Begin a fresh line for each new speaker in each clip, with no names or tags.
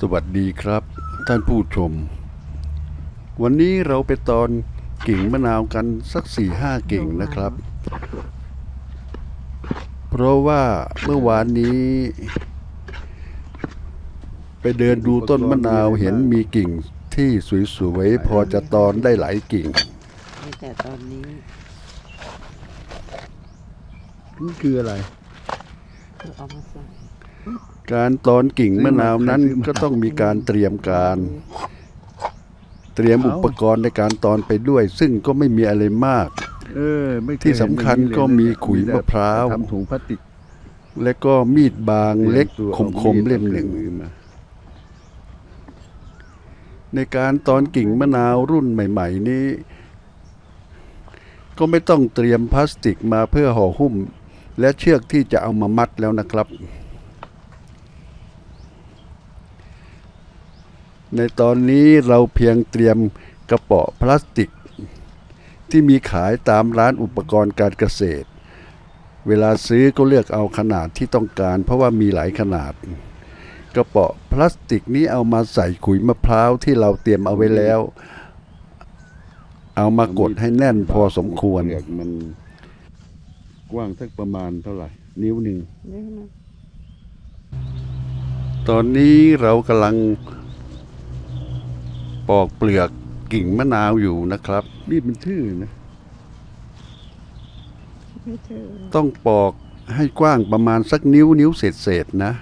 สวัสดีครับ ท่านผู้ชม วันนี้เราไปตอนกิ่งมะนาวกันสักสี่ห้ากิ่งนะครับ เพราะว่าเมื่อวานนี้ ไปเดินดูต้นมะนาวเห็นมีกิ่งที่สวยๆพอจะตอนได้หลายกิ่ง
มีแต่ตอนนี้
นี่คืออะไร
คือเอามาใส่
การตอนกิ่งมะนาวนั้นก็ต้องมีการเตรียมการ เตรียมอุปกรณ์ในการตอนไปด้วย ซึ่งก็ไม่มีอะไรมาก
เออไม่เคย
ที่สำคัญ
เห็นอย่างนี้เลย
ก็มีขุยมะพร้าว
ทำถุงพลาสติก
และก็มีดบางเล็ก
ตัว
คมๆเล่มหนึ่ง
อามีดมา
ในการตอนกิ่งมะนาวรุ่นใหม่ ๆ นี้ ก็ไม่ต้องเตรียมพลาสติกมาเพื่อห่อหุ้ม และเชือกที่จะเอามามัดแล้วนะครับ ในตอนนี้เราเพียงเตรียมกระเป๋อพลาสติก ที่มีขายตามร้านอุปกรณ์การเกษตร เวลาซื้อก็เลือกเอาขนาดที่ต้องการ เพราะว่ามีหลายขนาด กระเป๋อพลาสติกนี้เอามาใส่ขุยมะพร้าวที่เราเตรียมเอาไว้แล้ว เอามากดให้แน่นพอสมควร
เปลือกมันกว้างสักประมาณเท่าไหร่ นิ้วหนึ่ง
นี่นะ
ตอนนี้เรากำลัง ปอกเปลือกกิ่งมะนาวอยู่นะครับ
มีดมันทื่อนะ
ไม่เจอ
ต้องปอกให้กว้างประมาณสักนิ้วนิ้วเศษๆนะ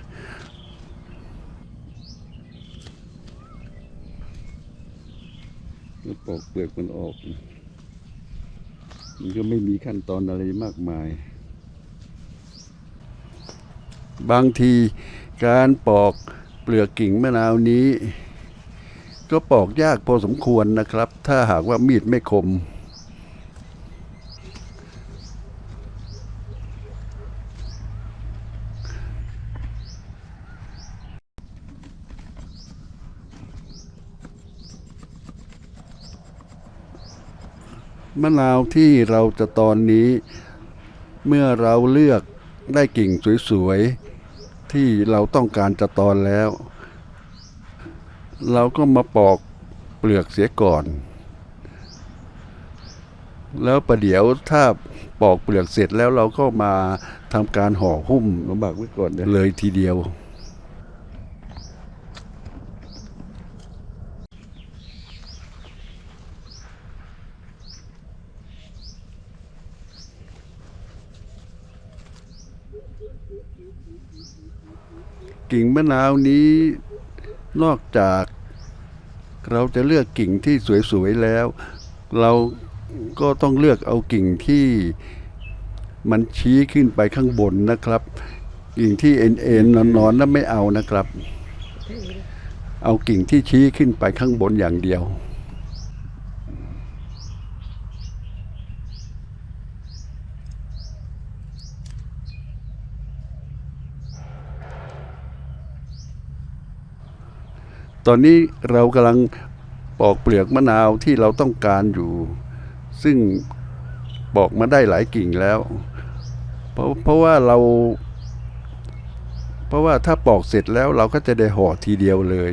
แล้วปอกเปลือกมันออก มันก็ไม่มีขั้นตอนอะไรมากมาย
บางทีการปอกเปลือกกิ่งมะนาวนี้ ก็ปอกยากพอสมควรนะครับ ถ้าหากว่ามีดไม่คม มะนาวที่เราจะตอนนี้ เมื่อเราเลือกได้กิ่งสวยๆ ที่เราต้องการจะตอนแล้ว เราก็มาปอกเปลือกเสียก่อน แล้วประเดี๋ยวถ้าปอกเปลือกเสร็จแล้วเราก็มาทำการห่อหุ้ม
ลำบากไว้ก่อน
เลยทีเดียวกิ่งมะนาวนี้ นอกจากเราจะเลือกกิ่งที่สวยๆแล้ว เราก็ต้องเลือกเอากิ่งที่มันชี้ขึ้นไปข้างบนนะครับ กิ่งที่เอ็นเอ็นนอนๆนนั้นไม่เอานะครับ เอากิ่งที่ชี้ขึ้นไปข้างบนอย่างเดียว ตอนนี้เรากำลังปอกเปลือกมะนาวที่เราต้องการอยู่ ซึ่งปอกมาได้หลายกิ่งแล้ว เพราะเพราะว่าเรา เพราะว่าถ้าปอกเสร็จแล้วเราก็จะได้ห่อทีเดียวเลย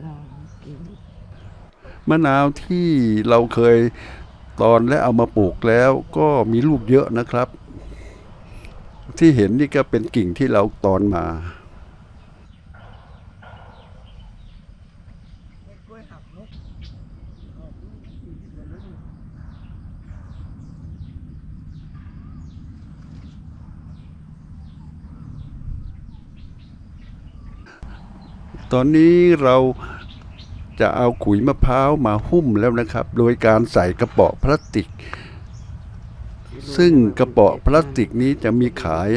สองกิน
มะนาวที่เราเคยตอนและเอามาปลูกแล้วก็มีลูกเยอะนะครับ ที่เห็นนี่ก็เป็นกิ่งที่เราตอนมาตอนนี้เรา จะเอาขุยมะพร้าวมาหุ้มแล้วนะครับ โดยการใส่กระเป๋อพลาสติก ซึ่งกระเป๋อพลาสติกนี้จะมีขาย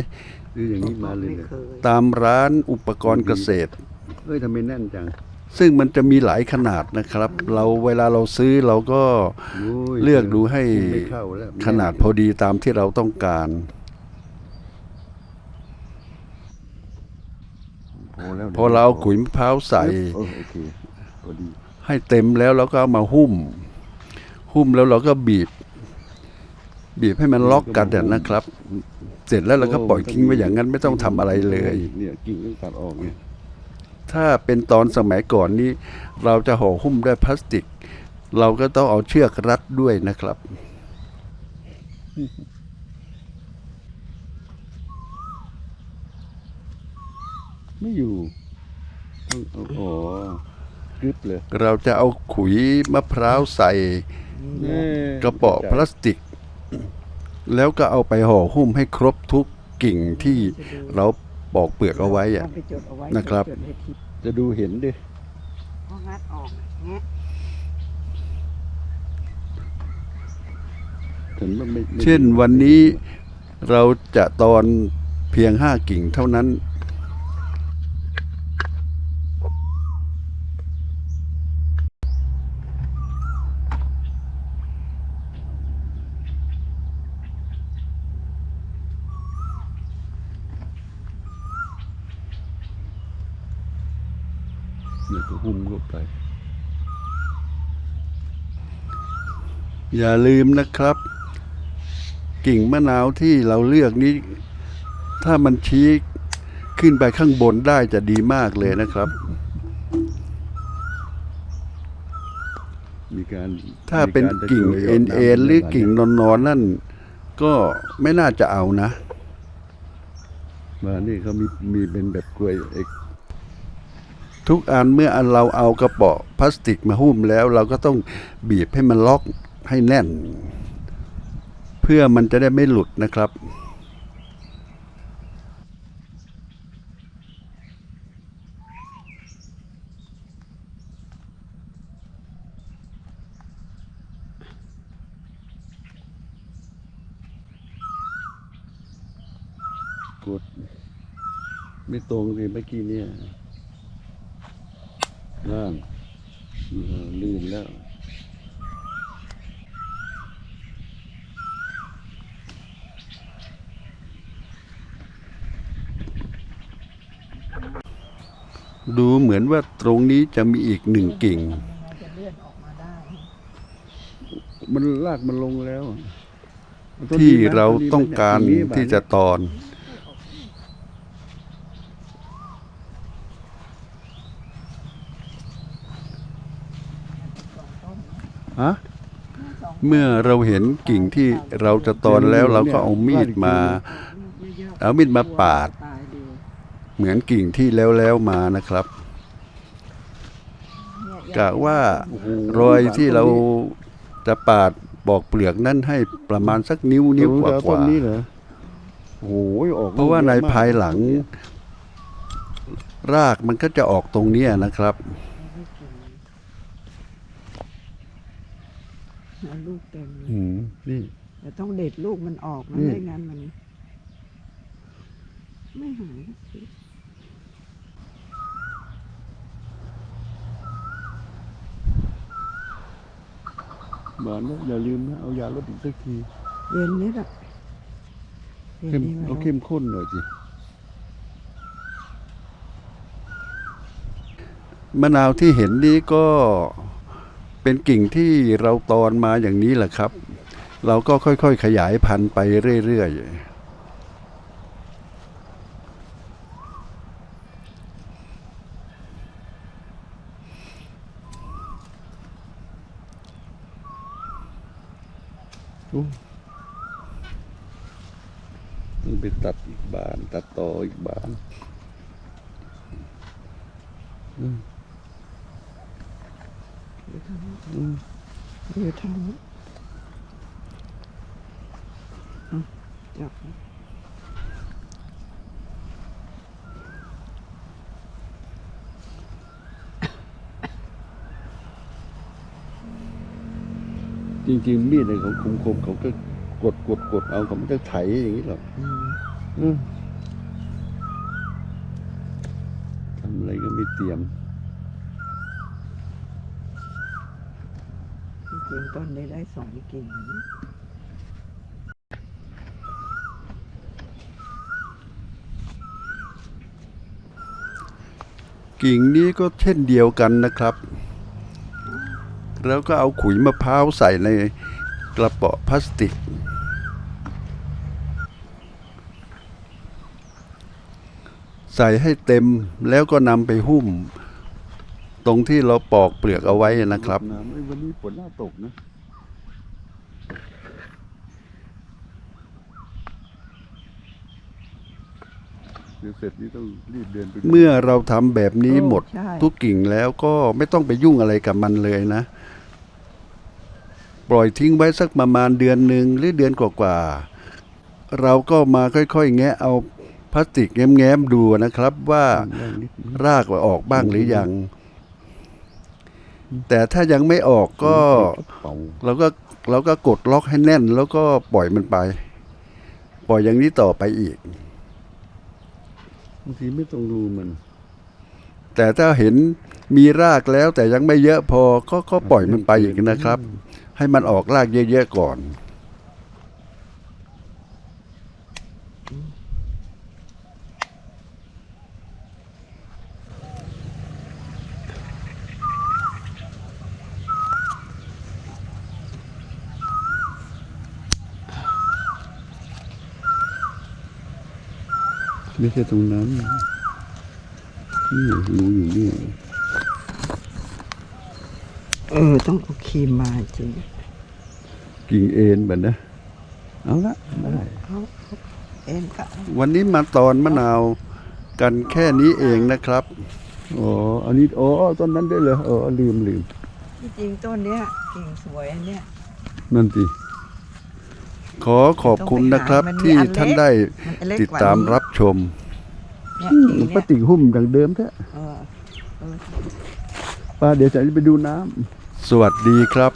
ซื้ออย่างนี้มาเลย
ไม่
เลย
เคย
ตามร้านอุปกรณ์เกษตร
เฮ้ยทำไมแน่นจัง
ซึ่งมันจะมีหลายขนาดนะครับ เราเวลาเราซื้อเราก็
โอ้ย
เลือกดูให้
ไม่เข้าแล้ว
ขนาดพอดีตามที่เราต้องการ
พอแล้ว
พอเราเอาขุยมะพร้าวใส่
เออโอเคพอดี
ให้เต็มแล้วเราก็เอามาหุ้ม หุ้มแล้วเราก็บีบ บีบให้มันล็อกกันเนี่ยนะครับ เสร็จแล้วเราก็ปล่อยทิ้งไว้อย่างนั้นไม่ต้องทำอะไรเลย
เนี่ยกิ่งต้องตัดออกเนี่ย
ถ้าเป็นตอนสมัยก่อนนี้ เราจะห่อหุ้มด้วยพลาสติก เราก็ต้องเอาเชือกรัดด้วยนะครับ
ไม่อยู่ต้องเอาอ๋อ กรึบเลย
เราจะเอาขุยมะพร้าวใส่
แน่
กระเป๋อพลาสติก แล้วก็เอาไปห่อหุ้มให้ครบทุกกิ่งที่เราปอกเปลือกเอาไว้อะ
ต้องไปจดเอาไว้
นะครับ
จดให้ทิพย์
จะดูเห็นดิ
พองัดออกแงะ
เห็นว่าไม่ไม่
เช่นวันนี้เราจะตอนเพียงห้ากิ่งเท่านั้น
เนี่ยก็หุ้มเข้าไป
อย่าลืมนะครับ กิ่งมะนาวที่เราเลือกนี้ ถ้ามันชี้ขึ้นไปข้างบนได้จะดีมากเลยนะครับ
มีการ
ถ้าเป็น
มีรจะ
กิ่ง
ช่วยย
เอ็
ด
น
น้ำ
เอ็นหรือ
ให้
กิ่งนอนนอนๆนั่น ก็ไม่น่าจะเอานะ
มานี่เขามีมีเป็นแบบกล้วยเอก
ทุกอันเมื่ออันเราเอากระเป๋อพลาสติกมาหุ้มแล้ว เราก็ต้องบีบให้มันล็อก ให้แน่น เพื่อมันจะได้ไม่หลุดนะครับ
กด ไม่ตรงเลยเมื่อกี้เนี่ยล่างเลื่นแล้ว
ดูเหมือนว่าตรงนี้จะมีอีกหนึ่งกิ่ง
จะเลื่อนออกมาได้
มันลากมันลงแล้วต้น
ที่
นี้นะ
เรา
ต้นนี้
ต้องการ
มันเนี่ย
ที่จะตอน
ฮะ
เมื่อเราเห็นกิ่งที่เราจะตอนแล้วเราก็เอามีดมา เอามีดมาปาด
ตายดี
เหมือนกิ่งที่แล้วแล้วๆมานะครับ
เนี่ย
กะว่า
โอ้โห
รอยที่เราจะปาดปอกเปลือกนั่นให้ประมาณสักนิ้วนิ้วกว่า
เอ
กว่า
ต้นนี้เหรอโอ้โหออก
เพราะว่าใน
ยอะมก
ภายหลัง รากมันก็จะออกตรงเนี้ยนะครับ
เอาลูกเต็มเลย
อืมนี่
แต่ต้องเด็ดลูกมันออกนะ
นี่
ไม่งั้นมัน ไม่หายสักที
หวานนะอย่าลืมนะเอายาลดอีกสักที
เย็นนิดอะเย็น
เข้ม
นี้มัน
เอาเข้มข้นหน่อยสิ
มะนาวที่เห็นนี้ก็เป็นกิ่งที่เราตอนมาอย่างนี้แหละครับ เราก็ค่อยๆขยายพันธุ์ไปเรื่อยๆ
องไปตัดอีกบาน ตัดต่ออีกบาน
อยู่ทางนู้นอะจับ
จริงๆมีดเนี่ยเขาคมๆเขาก็กดกดกดเอาเขาไม่ได้ไถอย่างนี้หรอก
อืม
อืมทำอะไรก็ไม่เตรียม
จริงๆต้นนี้ได้สองกิ่งนะ
กิ่งนี้ก็เช่นเดียวกันนะครับ แล้วก็เอาขุยมะพร้าวใส่ในกระป๋อพลาสติก ใส่ให้เต็มแล้วก็นำไปหุ้ม ตรงที่เราปอกเปลือกเอาไว้นะครับ
น้ำวันนี้ฝนน่าตกนะ ดี๋ยวเสร็จนี่ต้องรีบเดินไปดู
เมื่อเราทำแบบนี้หมด
ใช่
ทุกกิ่งแล้วก็ไม่ต้องไปยุ่งอะไรกับมันเลยนะ ปล่อยทิ้งไว้สักประมาณเดือนหนึ่งหรือเดือนกว่าๆเราก็มาค่อยๆ แงะเอาพลาสติกแง้มๆดูนะครับว่า
แรงนิดนึง
รากว่าออกบ้างหรือยัง แต่ถ้ายังไม่ออกก็
เป่า
เราก็เราก็กดล็อกให้แน่น แล้วก็ปล่อยมันไป ปล่อยอย่างนี้ต่อไปอีก
บางทีไม่ต้องดูมัน
แต่ถ้าเห็นมีรากแล้วแต่ยังไม่เยอะพอก็ก็ปล่อยมันไปอีกนะครับ ให้มันออกรากเยอะๆก่อน
ไม่ใช่ตรงนั้นนี่รู้อยู่นี่
เออ ต้องเอาครีมมาจริง
กิ่งเอ็นแบบนะ เอาละได้
เอาเอ็นก็เอา
วันนี้มาตอนมะนาวกันแค่นี้เองนะครับ
อ๋อ อันนี้ อ๋อ ต้นนั้นได้เลยเออลืมลืม
ที่จริงต้นเนี้ยกิ่งสวยอันเนี้ย
นั่นสิ
ขอขอบคุณนะครับ
มันมี
ที่
อันเล็ก
ท่านได้
มันเล็ก
ติด
กว่า
ตาม
นี้
รับชม
เนี่ย
อืม
กิ่ง
ป
เนี่ย
ฏิหุ้มดังเดิมแท้
เออเออ
ป้าเดี๋ยวจะไปดูน้ำ
สวัสดีครับ